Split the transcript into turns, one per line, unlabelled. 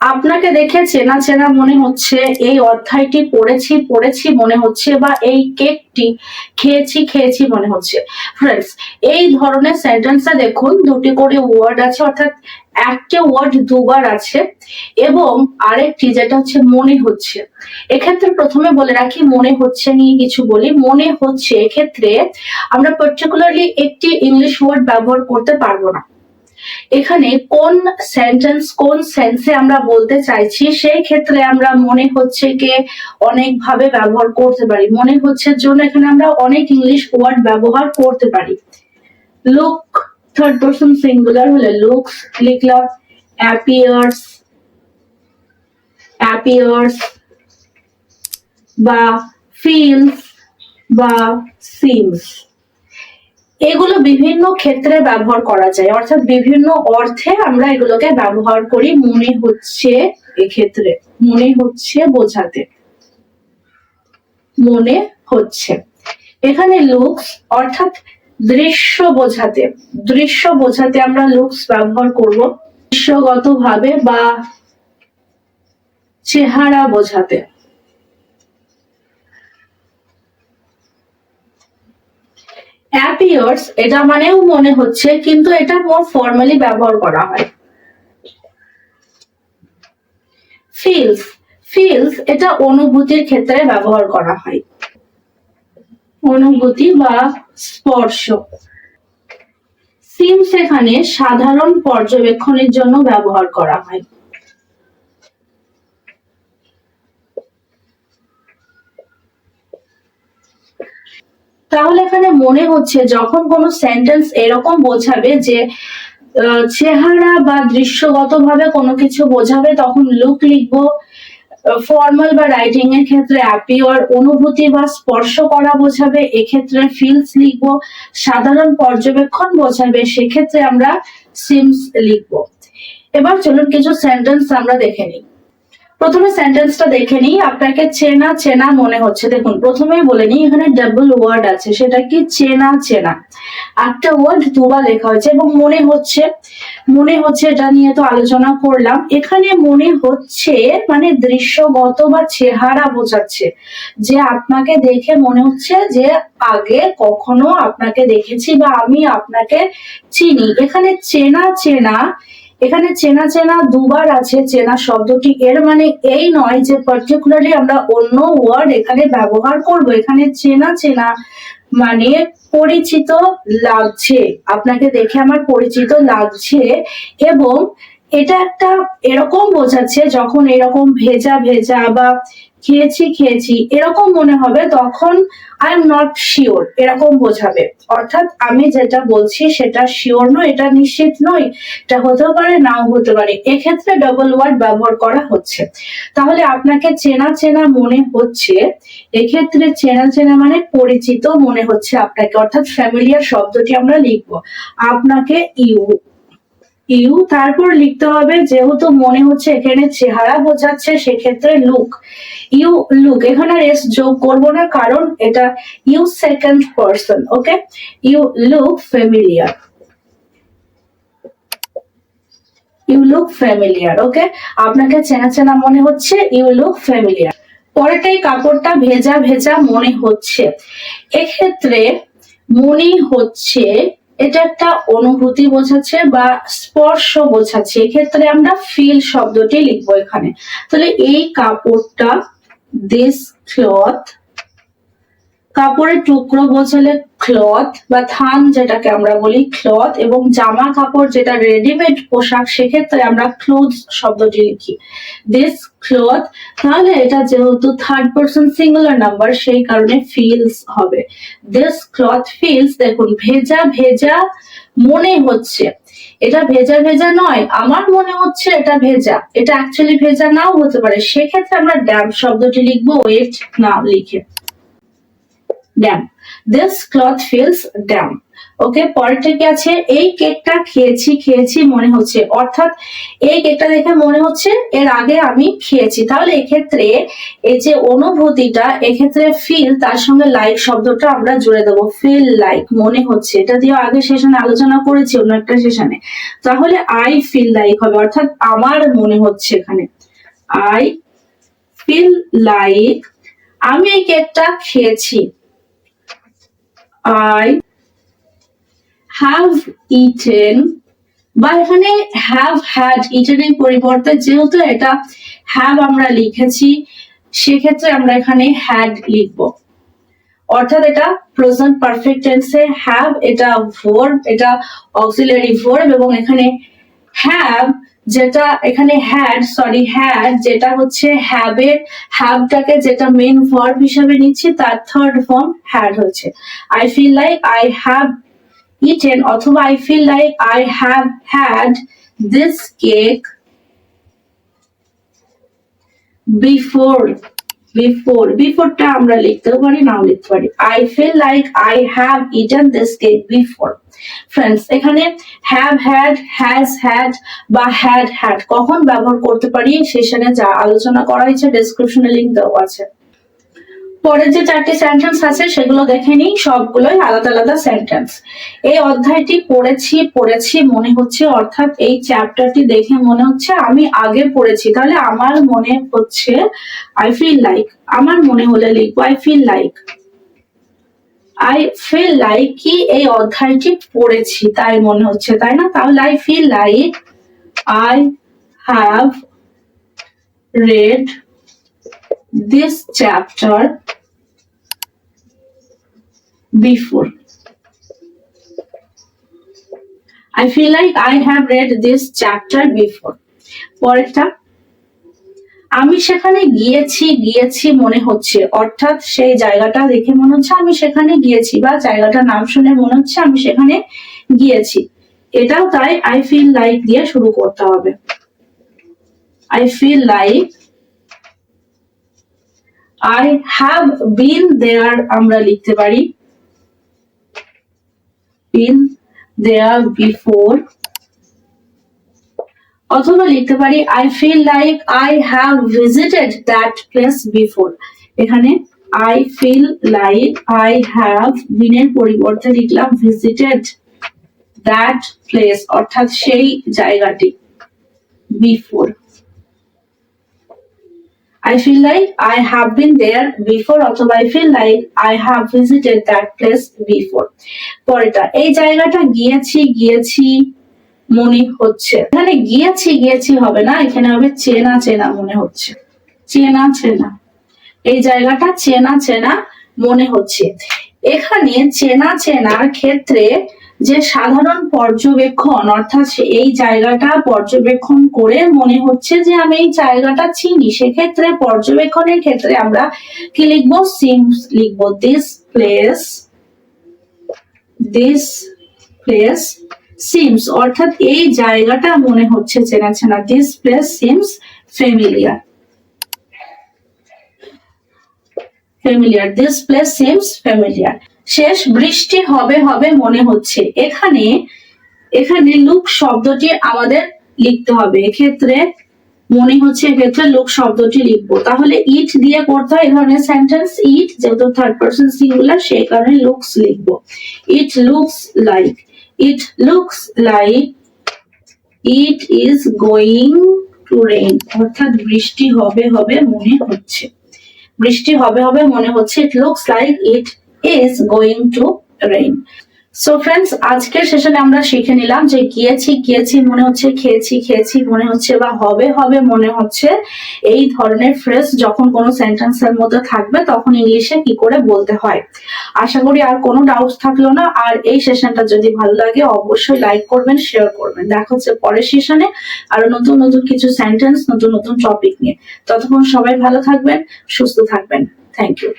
আপনাকে দেখে চেনা চেনা মনে হচ্ছে, এই অধ্যায়টি পড়েছি পড়েছি মনে হচ্ছে বা এই কেকটি খেয়েছি খেয়েছি মনে হচ্ছে। ফ্রেন্ডস এই ধরনের সেন্টেন্সটা দেখুন, দুটি করে ওয়ার্ড আছে, অর্থাৎ একটা ওয়ার্ড দুবার আছে, এবং আরেকটি যেটা হচ্ছে মনে হচ্ছে। এক্ষেত্রে প্রথমে বলে রাখি, মনে হচ্ছে নিয়ে কিছু বলি। মনে হচ্ছে এক্ষেত্রে আমরা পার্টিকুলারলি একটি ইংলিশ ওয়ার্ড ব্যবহার করতে পারব না। এখানে কোন সেন্টেন্স কোন সেন্সে আমরা বলতে চাইছি, সেই ক্ষেত্রে আমরা মনে হচ্ছে কে অনেক ভাবে ব্যবহার করতে পারি। মনে হচ্ছে জন্য এখানে আমরা অনেক ইংলিশ ওয়ার্ড ব্যবহার করতে পারি। লুক থার্ড পার্সন সিঙ্গুলার হলে লুকস লিখলাম অ্যাপিয়ার্স অ্যাপিয়ার্স বা ফিলস বা সিমস এগুলো বিভিন্ন ক্ষেত্রে ব্যবহার করা যায়। অর্থাৎ বিভিন্ন অর্থে আমরা এগুলোকে ব্যবহার করি, মনে হচ্ছে এক্ষেত্রে, মনে হচ্ছে বোঝাতে। মনে হচ্ছে। এখানে লুকস অর্থাৎ দৃশ্য বোঝাতে। দৃশ্য বোঝাতে আমরা লুকস ব্যবহার করব। দৃশ্যগত ভাবে বা চেহারা বোঝাতে। অ্যাপিয়ার্স এটা মানেও মনে হচ্ছে, কিন্তু এটা মোর ফর্মালি ব্যবহার করা হয়। ফিলস ফিলস এটা অনুভূতির ক্ষেত্রে ব্যবহার করা হয়। অনুভূতি বা স্পর্শ। সিমস এখানে সাধারণ পর্যবেক্ষণের জন্য ব্যবহার করা হয়। তাহলে এখানে মনে হচ্ছে যখন কোনো সেন্টেন্স এরকম বোঝাবে যে চেহারা বা দৃশ্যগত ভাবে কোনো কিছু বোঝাবে, তখন লুক লিখব ফর্মাল বা রাইটিং এর ক্ষেত্রে অ্যাপিওর অনুভূতি বা স্পর্শ করা বোঝাবে, এক্ষেত্রে ফিলস লিখব, সাধারণ পর্যবেক্ষণ বোঝাবে, সেক্ষেত্রে আমরা সিমস লিখব। এবার চলুন কিছু সেন্টেন্স আমরা দেখে নিই। প্রথমে সেন্টেন্সটা দেখে নিই, আপনাকে চেনা চেনা মনে হচ্ছে। দেখুন, প্রথমেই বলে নিই, এখানে ডাবল ওয়ার্ড আছে, সেটা কি? চেনা চেনা। একটা ওয়ার্ড দুবার লেখা হয়েছে এবং মনে হচ্ছে মনে হচ্ছে এটা নিয়ে তো আলোচনা করলাম। এখানে মনে হচ্ছে মানে দৃশ্যগত বা চেহারা বোঝাচ্ছে, যে আপনাকে দেখে মনে হচ্ছে যে আগে কখনো আপনাকে দেখেছি বা আমি আপনাকে চিনি। এখানে চেনা চেনা এখানে চেনা চেনা দুবার আছে চেনা শব্দটি। এর মানে এই নয় যে পার্টিকুলারলি আমরা অন্য ওয়ার্ড এখানে ব্যবহার করব। এখানে চেনা চেনা মানে পরিচিত লাগছে। আপনাকে দেখে আমার পরিচিত লাগছে এবং এটা একটা এরকম বোঝাচ্ছে যখন এরকম ভেজা ভেজা বা খেয়েছি খেয়েছি। এরকম মনে হবে তখন আই এম নট শিওর এরকম বোঝাবে। অর্থাৎ আমি যেটা বলছি সেটা শিওর নয়, এটা নিশ্চিত নয়। এটা হতেও পারে, নাও হতে পারে। এক্ষেত্রে ডবল ওয়ার্ড ব্যবহার করা হচ্ছে। তাহলে আপনাকে চেনা চেনা মনে হচ্ছে। এক্ষেত্রে চেনা চেনা মানে পরিচিত মনে হচ্ছে আপনাকে। অর্থাৎ ফ্যামিলিয়ার শব্দটি আমরা লিখব। আপনাকে ইউ ইউ। তারপর লিখতে হবে, যেহেতু মনে হচ্ছে এখানে চেহারা বোঝাচ্ছে, সেক্ষেত্রে লুক ইউ লুক এখানে রেস যোগ করব না, কারণ এটা you second person okay you look familiar you look familiar okay আপনাকে চেনা চেনা মনে হচ্ছে ইউ লুক ফ্যামিলিয়ার পরেরটাই কাপড়টা ভেজা ভেজা মনে হচ্ছে। এক্ষেত্রে মনে হচ্ছে এটা একটা অনুভূতি বোঝাচ্ছে বা স্পর্শ বোঝাচ্ছে। এক্ষেত্রে আমরা ফিল শব্দটি লিখব এখানে। তাহলে এই কাপড়টা দিস ক্লথ কাপড়ের টুকরো বোঝালে ক্লথ বা থান যেটাকে আমরা বলি ক্লথ এবং জামা কাপড় যেটা রেডিমেড পোশাক, সেক্ষেত্রে আমরা ক্লোথ শব্দটি লিখি। দিস ক্লথ তাহলে এটা যেহেতু থার্ড পার্সন সিঙ্গুলার নাম্বার সেই কারণে ফিলস হবে। দিস ক্লথ ফিলস দেখুন, ভেজা ভেজা মনে হচ্ছে। এটা ভেজা ভেজা নয়, আমার মনে হচ্ছে এটা ভেজা। এটা অ্যাকচুয়ালি ভেজা নাও হতে পারে। সেক্ষেত্রে আমরা ড্যাম শব্দটি লিখব ওয়েট না লিখে। Damp this cloth feels damp okay পরেরটা কি আছে, এই কেকটা খেয়েছি খেয়েছি মনে হচ্ছে। অর্থাৎ এই কেকটা দেখে মনে হচ্ছে এর আগে আমি খেয়েছি। তাহলে এক্ষেত্রে এই যে অনুভূতিটা, এক্ষেত্রে ফিল তার সঙ্গে লাইক শব্দটা আমরা জুড়ে দেবো। ফিল লাইক মনে হচ্ছে। এটা দিয়ে আগে সেশনে আলোচনা করেছি, অন্য একটা সেশনে তাহলে আই ফিল লাইক হবে। অর্থাৎ আমার মনে হচ্ছে এখানে। আই ফিল লাইক আমি এই কেকটা খেয়েছি। আই হ্যাভ ইটেন বা এখানে হ্যাভ হ্যাড ইটেন এর পরিবর্তে যেহেতু এটা হ্যাভ আমরা লিখেছি, সেক্ষেত্রে আমরা এখানে হ্যাড লিখব। অর্থাৎ এটা প্রেজেন্ট পারফেক্ট টেন্সে হ্যাভ এটা ভার্ব এটা অক্সিলারি ভার্ব এবং এখানে হ্যাভ যেটা এখানে হ্যাড সরি হ্যাড যেটা হচ্ছে হ্যাবের হ্যাভটাকে যেটা মেন ভার্ব হিসেবে নিচ্ছি, তার থার্ড ফর্ম হ্যাড হচ্ছে I feel like I have eaten অথবা I feel like I have had this cake before before বিফোরটা আমরা লিখতেও পারি, নাও লিখতে পারি। I feel like I have eaten this cake before friends এখানে হ্যাভ হ্যাড হ্যাজ হ্যাড বা হ্যাড হ্যাড কখন ব্যবহার করতে পারি সেশনে যা আলোচনা করা হয়েছে ডেসক্রিপশনে লিংক দেওয়া আছে। পরের যে চারটি সেন্টেন্স আছে সেগুলো দেখে নিই, সবগুলোই আলাদা আলাদা সেন্টেন্স এই অধ্যায়টি পড়েছি পড়েছি মনে হচ্ছে, অর্থাৎ এই চ্যাপ্টারটি দেখে মনে হচ্ছে আমি আগে পড়েছি। তাহলে আমার মনে হচ্ছে আই ফিল লাইক আমার মনে হলে লিখব I feel like I feel like কি এই অধ্যায়টি পড়েছি, তাই মনে হচ্ছে, তাই না তাহলে I feel like I have read this chapter before. I feel like I have read this chapter before. পরেরটা আমি সেখানে গিয়েছি গিয়েছি মনে হচ্ছে। অর্থাৎ সেই জায়গাটা দেখে মনে হচ্ছে আমি সেখানে গিয়েছি বা জায়গাটার নাম শুনে মনে হচ্ছে আমি সেখানে গিয়েছি। এটাও তাই আই ফিল লাইক দিয়ে শুরু করতে হবে। I feel like I have been there আমরা লিখতে পারি। Been there before. অথবা লিখতে পারি I feel like I have visited that place before এখানে I feel like I have বিনের পরিবর্তে লিখলাম ভিজিটেড দ্যাট প্লেস অর্থাৎ সেই জায়গাটি before I feel like I have been there before, অথবা, I feel like I have visited that place before. পরেরটা, এই জায়গাটা গিয়েছি গিয়েছি মনে হচ্ছে। এখানে গিয়েছি গিয়েছি হবে না, এখানে হবে চেনা চেনা মনে হচ্ছে। চেনা চেনা। এই জায়গাটা চেনা চেনা মনে হচ্ছে। এখানে চেনা, চেনার ক্ষেত্রে যে সাধারণ পর্যবেক্ষণ, অর্থাৎ এই জায়গাটা পর্যবেক্ষণ করে মনে হচ্ছে যে আমি এই জায়গাটা চিনি, সেক্ষেত্রে পর্যবেক্ষণের ক্ষেত্রে আমরা কি লিখব? সিমস লিখব। This place this place seems অর্থাৎ এই জায়গাটা মনে হচ্ছে চেনা চেনা this place seems familiar familiar this place seems familiar শেষ বৃষ্টি হবে হবে মনে হচ্ছে। এখানে এখানে লুক শব্দটি আমাদের লিখতে হবে। এক্ষেত্রে মনে হচ্ছে এক্ষেত্রে লুক শব্দটি লিখব। তাহলে ইট দিয়ে করতে হয়, এই ধরনের সেন্টেন্স ইট যেহেতু থার্ড পার্সন সিঙ্গুলার সেই কারণে লুকস লিখব। It looks like it looks like it is going to rain. অর্থাৎ বৃষ্টি হবে হবে মনে হচ্ছে। বৃষ্টি হবে হবে মনে হচ্ছে। It looks like it is going to rain so friends আজকের সেশনে আমরা শিখে নিলাম যে গিয়েছি গিয়েছি মনে হচ্ছে, খেয়েছি খেয়েছি মনে হচ্ছে বা হবে হবে মনে হচ্ছে। এই ধরনের ফ্রেজ যখন কোনো সেন্টেন্সের মধ্যে থাকবে, তখন ইংলিশে কি করে বলতে হয়? আশা করি আর কোনো ডাউট থাকল না। আর এই সেশনটা যদি ভালো লাগে, অবশ্যই লাইক করবেন শেয়ার করবেন। দেখা হচ্ছে পরের সেশনে আরও নতুন নতুন কিছু সেন্টেন্স নতুন নতুন টপিক নিয়ে। ততক্ষণ সবাই ভালো থাকবেন, সুস্থ থাকবেন। Thank you